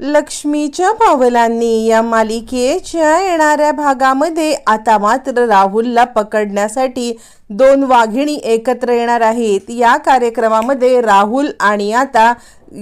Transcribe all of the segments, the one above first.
लक्ष्मीच्या पावलांनी या मालिकेच्या येणाऱ्या भागामध्ये आता मात्र राहुलला पकडण्यासाठी दोन वाघिणी एकत्र येणार आहेत. या कार्यक्रमामध्ये राहुल आणि आता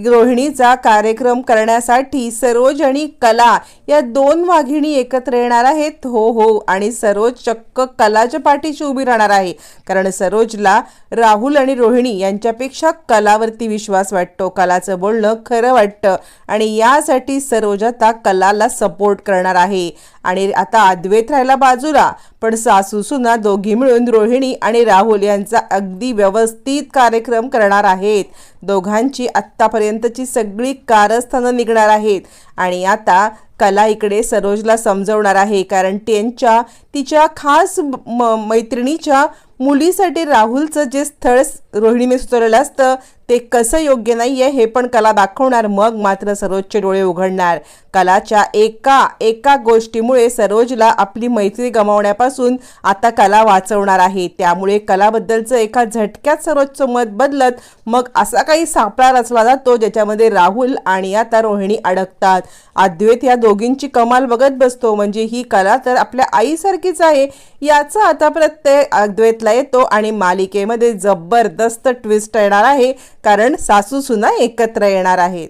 रोहिणीचा कार्यक्रम करण्यासाठी सरोज आणि कला या दोन वाघिणी एकत्र येणार आहेत. हो हो आणि सरोज चक्क कलाच्या पाठीशी उभी राहणार आहे. कारण सरोजला राहुल आणि रोहिणी यांच्यापेक्षा कलावरती विश्वास वाटतो. कलाचं बोलणं खरं वाटतं. आणि या सरोज आता कलाला सपोर्ट करणार आहे. आणि आता अद्वैत राहिला बाजूला. पण सासू सुना दोघी मिळून रोहिणी आणि राहुल यांचा अगदी व्यवस्थित कार्यक्रम करणार आहेत. दोघांची आत्तापर्यंतची सगळी कारस्थानं निघणार आहेत. आणि आता कला इकडे सरोजला समजवणार आहे. कारण त्यांच्या तिच्या खास म मैत्रिणीच्या मुलीसाठी राहुलचं जे स्थळ रोहिणीने सुचवलेलं असतं ते कसं योग्य नाही आहे हे पण कला दाखवणार मग मात्र सरोजचे डोळे उघडणार. कलाच्या एका एका गोष्टीमुळे सरोजला आपली मैत्री गमावण्यापासून आता कला वाचवणार आहे. त्यामुळे कलाबद्दलचं एका झटक्यात सरोजचं मत बदलत मग असा काही सापळा रचला जातो ज्याच्यामध्ये राहुल आणि आता रोहिणी अडकतात. अद्वैत या दोघींची कमाल बघत बसतो. म्हणजे ही कला तर आपल्या आईसारखीच आहे याचा आता प्रत्यय अद्वैतला येतो आणि मालिकेमध्ये जबरदस्त ट्विस्ट येणार आहे. कारण सासू सुना एकत्र येणार आहेत.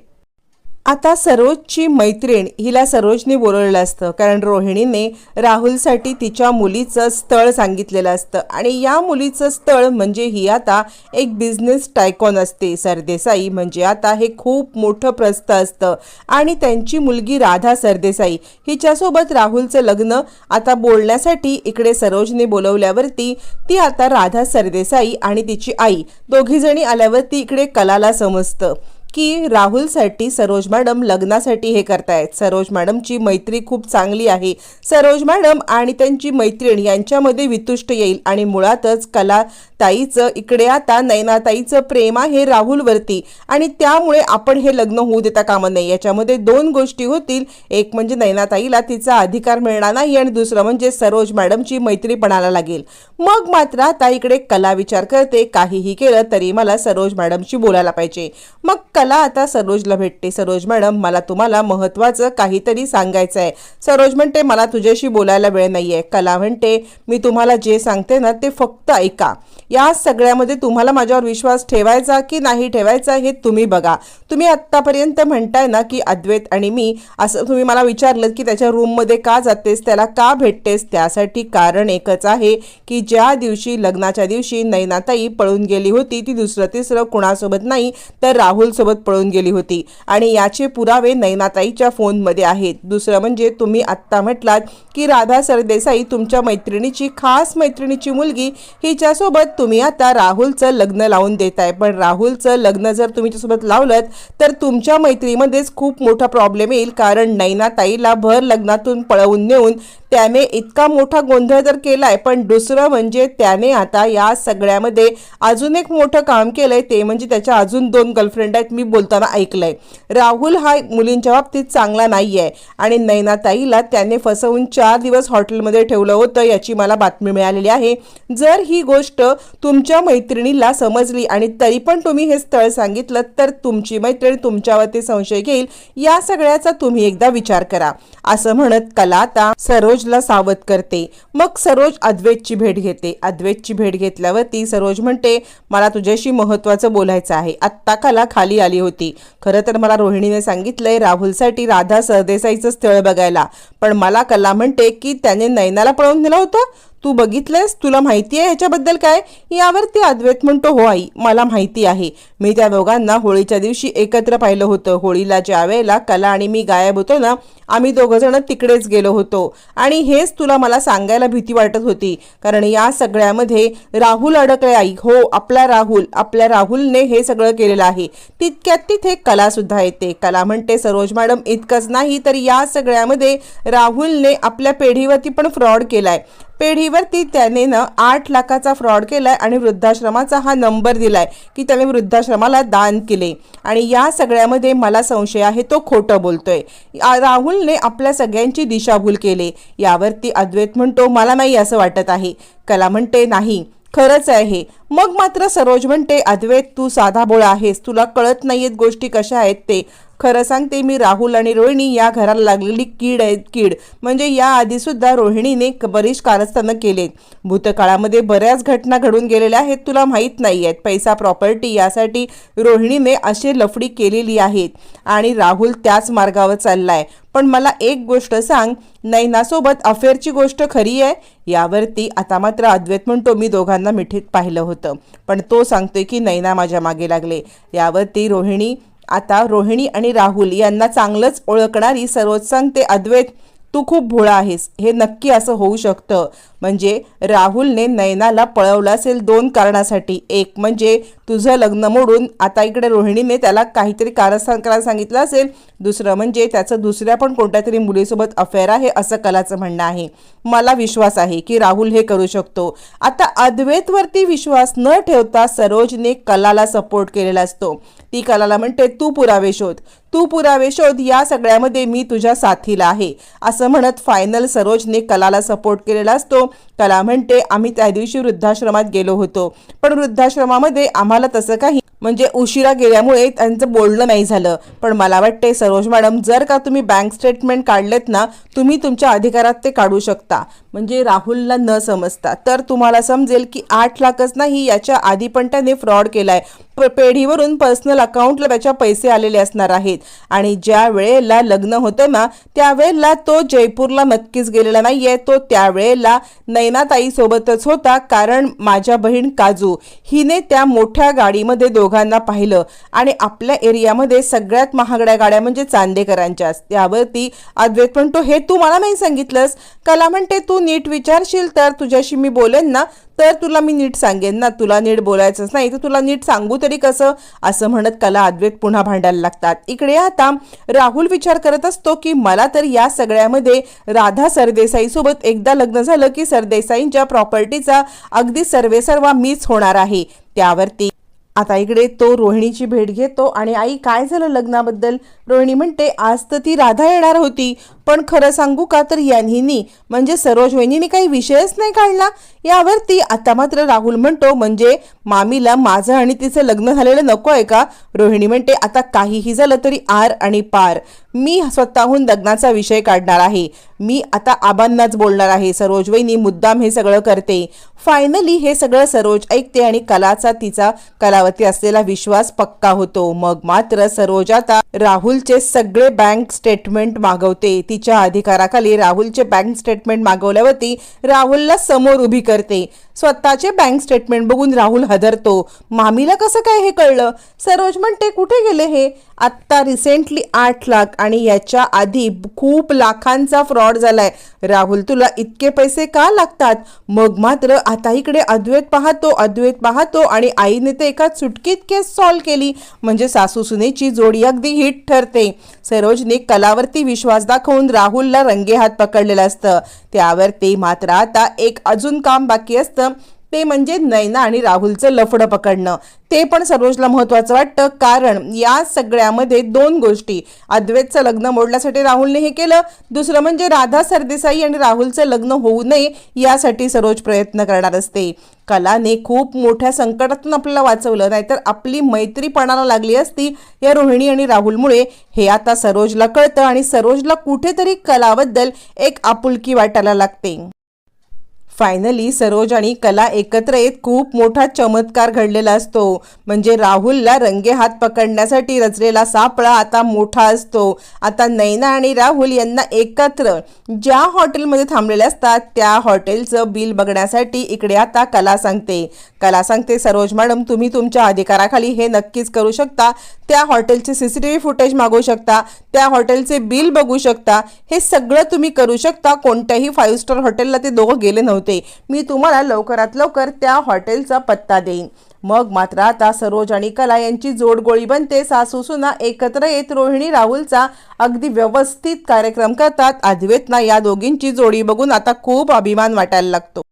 आता सरोजची मैत्रीण हिला सरोजने बोलवलेलं असतं कारण रोहिणीने राहुलसाठी तिच्या मुलीचं स्थळ सांगितलेलं असतं. आणि या मुलीचं स्थळ म्हणजे ही आता एक बिझनेस टायकॉन असते. सरदेसाई म्हणजे आता हे खूप मोठं प्रस्थ असतं. आणि त्यांची मुलगी राधा सरदेसाई हिच्यासोबत राहुलचं लग्न आता बोलण्यासाठी इकडे सरोजने बोलवल्यावरती ती आता राधा सरदेसाई आणि तिची आई दोघीजणी आल्यावरती इकडे कलाला समजतं. की राहुलसाठी सरोज मॅडम लग्नासाठी हे करतायत. सरोज मॅडमची मैत्री खूप चांगली आहे. सरोज मॅडम आणि त्यांची मैत्रीण यांच्यामध्ये वितुष्ट येईल आणि मुळातच कला ताईचं इकडे आता नैनाताईचं प्रेम आहे राहुलवरती. आणि त्यामुळे आपण हे लग्न होऊ देता कामं नाही याच्यामध्ये दोन गोष्टी होतील. एक म्हणजे नैनाताईला तिचा अधिकार मिळणार नाही आणि दुसरं म्हणजे सरोज मॅडमची मैत्री पणाला लागेल. मग मात्र आता इकडे कला विचार करते. काहीही केलं तरी मला सरोज मॅडमशी बोलायला पाहिजे. मग कला आता सरोजला भेटते. सरोज मॅडम मला तुम्हाला महत्त्वाचं काहीतरी सांगायचं आहे सरोज म्हणते मला तुझ्याशी बोलायला वेळ नाही आहे कला म्हणते मी तुम्हाला जे सांगते ना ते फक्त ऐका. या सगळ्यामध्ये तुम्हाला माझ्यावर विश्वास ठेवायचा की नाही ठेवायचा हे तुम्ही बघा. तुम्ही आत्तापर्यंत म्हणताय ना की अद्वैत आणि मी असं तुम्ही मला विचारलं की त्याच्या रूममध्ये का जातेस त्याला का भेटतेस? त्यासाठी कारण एकच आहे की ज्या दिवशी लग्नाच्या दिवशी नैनाताई पळून गेली होती ती दुसरं तिसरं कुणासोबत नाही तर राहुलसोबत पळून गेली होती. आणि याचे पुरावे नैनाताईच्या फोनमध्ये आहेत. दुसरं म्हणजे तुम्ही आत्ता म्हटलात की राधा सरदेसाई तुमच्या मैत्रिणीची खास मैत्रिणीची मुलगी हिच्यासोबत तुम्ही आता राहुलचं लग्न लावून देताय. पण राहुलचं लग्न जर तुम्ही लावलं तर तुमच्या मैत्रीमध्येच खूप मोठा प्रॉब्लेम येईल. कारण नैनाताईला भर लग्नातून पळवून नेऊन त्याने इतका मोठा गोंधळ तर केलाय पण दुसरं म्हणजे त्याने आता या सगळ्यामध्ये अजून एक मोठं काम केलंय ते म्हणजे त्याच्या अजून दोन गर्लफ्रेंड आहेत मी बोलताना ऐकलंय. राहुल हा मुलींच्या बाबतीत चांगला नाही आहे आणि नैनाताईला त्याने फसवून चार दिवस हॉटेलमध्ये ठेवलं होतं याची मला बातमी मिळालेली आहे. जर ही गोष्ट तुमच्या मैत्रिणीला समजली आणि तरी पण तुम्ही हे स्थळ सांगितलं तर तुमची मैत्रीण तुमच्यावरती संशय घेईल या सगळ्याचा तुम्ही एकदा विचार करा. असं म्हणत कला आता सरोज सरोजला सावध करते. मग सरोज अद्वैतची भेट घेते. अद्वैतची भेट घेतल्यावरती सरोज म्हणते मला तुझ्याशी महत्त्वाचं बोलायचं आहे. आत्ता कला खाली आली होती. खरं तर मला रोहिणीने सांगितलंय राहुलसाठी राधा सरदेसाईचं स्थळ बघायला. पण मला कला म्हणते की त्याने नैनाला पळवून दिलं होतं. तू बघितलंयस तुला माहिती आहे ह्याच्याबद्दल काय? यावरती अद्वैत म्हणतो हो आई मला माहिती आहे. मी त्या दोघांना होळीच्या दिवशी एकत्र पाहिलं होतं. होळीला ज्या वेळेला कला आणि मी गायब होतो ना आम्ही दोघंजणं तिकडेच गेलो होतो. आणि हेच तुला मला सांगायला भीती वाटत होती. कारण या सगळ्यामध्ये राहुल अडकले आई. हो आपला राहुल आपल्या राहुलने हे सगळं केलेलं आहे. तितक्यात तिथे कलासुद्धा येते. कला म्हणते सरोज मॅडम इतकंच नाही तर या सगळ्यामध्ये राहुलने आपल्या पेढीवरती पण फ्रॉड केलाय. पेढीवरती त्याने ना आठ लाखाचा फ्रॉड केलाय आणि वृद्धाश्रमाचा हा नंबर दिलाय की त्याने वृद्धाश्रमाला दान केले. आणि या सगळ्यामध्ये मला संशय आहे तो खोटं बोलतोय. राहुलने आपल्या सगळ्यांची दिशाभूल केली. यावरती अद्वैत म्हणतो मला नाही असं वाटत आहे. कला म्हणते नाही खरंच आहे. मग मात्र सरोज म्हणते अद्वैत तू साधा बोळा आहेस. तुला कळत नाहीयेत गोष्टी कशा आहेत ते. खरं सांगते मी राहुल आणि रोहिणी या घराला लागलेली कीड आहेत कीड. म्हणजे या रोहिणीने बरीच कारस्थानं केले भूतकाळामध्ये बऱ्याच घटना घडून गेलेल्या आहेत तुला माहीत नाही आहेत पैसा प्रॉपर्टी यासाठी रोहिणीने अशी लफडी केलेली आहेत. आणि राहुल त्याच मार्गावर चालला आहे पण मला एक गोष्ट सांग नैनासोबत अफेअरची गोष्ट खरी आहे? यावरती आता मात्र अद्वैत म्हणतो मी दोघांना मिठीत पाहिलं होतं. पण तो सांगतोय की नैना माझ्या मागे लागले. यावरती रोहिणी आता रोहिणी आणि राहुल यांना चांगलंच ओळखणारी सर्वोत्संग ते अद्वैत. तू खूप भोळा आहेस. हे नक्की असं होऊ शकतं. म्हणजे राहुलने नयनाला पळवलं असेल दोन कारणासाठी. एक म्हणजे तुझं लग्न मोडून आता इकडे रोहिणीने त्याला काहीतरी कारस्थान करायला सांगितलं असेल. दुसरं म्हणजे त्याचं दुसऱ्या पण कोणत्या तरी मुलीसोबत अफेअर आहे असं कलाचं म्हणणं आहे. मला विश्वास आहे की राहुल हे करू शकतो. आता अद्वैतवरती विश्वास न ठेवता सरोजने कलाला सपोर्ट केलेला असतो. ती कलाला म्हणते तू पुरावे शोध. तू पुरावे शोध या सगळ्यामध्ये मी तुझ्या साथीला आहे. असं म्हणत फायनल सरोजने कलाला सपोर्ट केलेला असतो. कला म्हणते आम्ही त्या दिवशी वृद्धाश्रमात गेलो होतो. पण वृद्धाश्रमामध्ये आम्हाला तसं काही म्हणजे उशिरा गेल्यामुळे त्यांचं बोलणं नाही झालं. पण मला वाटते सरोज मॅडम जर का तुम्ही बँक स्टेटमेंट काढलेत ना तुम्ही तुमच्या अधिकारात ते काढू शकता. म्हणजे राहुलला न समजता. तर तुम्हाला समजेल की आठ लाखच नाही याच्या आधी पण त्याने फ्रॉड केला प- पेढीवरून पर्सनल अकाउंटला त्याच्या पैसे आलेले असणार आहेत. आणि ज्या वेळेला लग्न होतं ना त्यावेळेला तो जयपूरला नक्कीच गेलेला नाहीये. तो त्यावेळेला नैनाताईसोबतच होता. कारण माझ्या बहीण काजू हिने त्या मोठ्या गाडीमध्ये दोघांना पाहिलं. आणि आपल्या एरियामध्ये सगळ्यात महागड्या गाड्या म्हणजे चांदेकरांच्या त्यावरती अद्वैत म्हणतो हे तू मला नाही सांगितलंस? कला म्हणते तू नीट विचारशील तर तुझ्याशी मी बोलेन ना? तर तुला मी नीट सांगेन ना? तुला नीट बोलायचंच नाही तर तुला नीट सांगू तरी कसं? असं म्हणत कला अद्वैत पुन्हा भांडायला लागतात. इकडे आता राहुल विचार करत असतो की मला तर या सगळ्यामध्ये राधा सरदेसाई सोबत एकदा लग्न झालं की सरदेसाईंच्या प्रॉपर्टीचा अगदी सर्वेसर्वा मीच होणार आहे. त्यावरती आता इकडे तो रोहिणीची भेट घेतो आणि आई काय झालं लग्नाबद्दल? रोहिणी म्हणते आज तर ती राधा येणार होती. पण खरं सांगू का तर यांनी म्हणजे सरोज वहिनीने काही विषयच नाही काढला. यावरती आता मात्र राहुल म्हणतो म्हणजे मामीला माझं आणि तिचं लग्न झालेलं नको आहे का? रोहिणी म्हणते आता काहीही झालं तरी आर आणि पार. मी स्वतःहून लग्नाचा विषय काढणार आहे. मी आता आबांनाच बोलणार आहे. सरोज वहिनी मुद्दाम हे सगळं करते. फायनली हे सगळं सरोज ऐकते आणि कलाचा तिचा कलावती असलेला विश्वास पक्का होतो. मग मात्र सरोज आता राहुलचे सगळे बँक स्टेटमेंट मागवते. तिच्या अधिकाराखाली राहुलचे बँक स्टेटमेंट मागवल्यावरती राहुलला समोर उभी करते. स्वतःचे बँक स्टेटमेंट बघून राहुल हदरतो. मामीला कसं काय हे कळलं? सरोज म्हणते कुठे गेले हे? आत्ता रिसेंटली आठ लाख आणि याच्या आधी खूप लाखांचा फ्रॉड झालाय. राहुल तुला इतके पैसे का लागतात? मग मात्र आता इकडे अद्वैत पाहतो अद्वैत पाहतो आणि आईने ते एका चुटकीत केस सॉल्व केली. म्हणजे सासू सुनेची जोडी अगदी हिट ठरते. सरोजने कलावरती विश्वास दाखवून राहुलला रंगेहात पकडलेलं असतं. त्यावर ते मात्र आता एक अजून काम बाकी असतं. ते म्हणजे नैना आणि राहुलचं लफडं पकडणं. ते पण सरोजला महत्वाचं वाटतं कारण या सगळ्यामध्ये दोन गोष्टी. अद्वैतचं लग्न मोडण्यासाठी राहुलने हे केलं दुसरं म्हणजे राधा सरदेसाई आणि राहुलचं लग्न होऊ नये यासाठी सरोज प्रयत्न करणार असते. कलाने खूप मोठ्या संकटातून आपल्याला वाचवलं नाहीतर आपली मैत्री पणाला लागली असती या रोहिणी आणि राहुलमुळे. हे आता सरोजला कळतं आणि सरोजला कुठेतरी कलाबद्दल एक आपुलकी वाटायला लागते. फायनली सरोज आणि कला एकत्र येत खूप मोठा चमत्कार घडलेला असतो. म्हणजे राहुलला रंगे हात पकडण्यासाठी रचलेला सापळा आता मोठा असतो. आता नैना आणि राहुल यांना एकत्र ज्या हॉटेलमध्ये थांबलेले असतात त्या हॉटेलचं बिल बघण्यासाठी इकडे आता कला सांगते. कला सांगते सरोज मॅडम तुम्ही तुमच्या अधिकाराखाली हे नक्कीच करू शकता. त्या हॉटेलचे C C T V footage मागवू शकता. त्या हॉटेलचे बिल बघू शकता. हे सगळं तुम्ही करू शकता. कोणत्याही फाईव्ह स्टार हॉटेलला ते दोघं गेले नव्हते. मी तुम्हाला लवकरात लवकर त्या हॉटेलचा पत्ता देईन. मग मात्र आता सरोज आणि कला यांची जोडगोळी बनते. सासू सुना एकत्र येत रोहिणी राहुलचा अगदी व्यवस्थित कार्यक्रम करतात. अद्वेतना या दोघींची जोडी बघून आता खूप अभिमान वाटायला लागतो.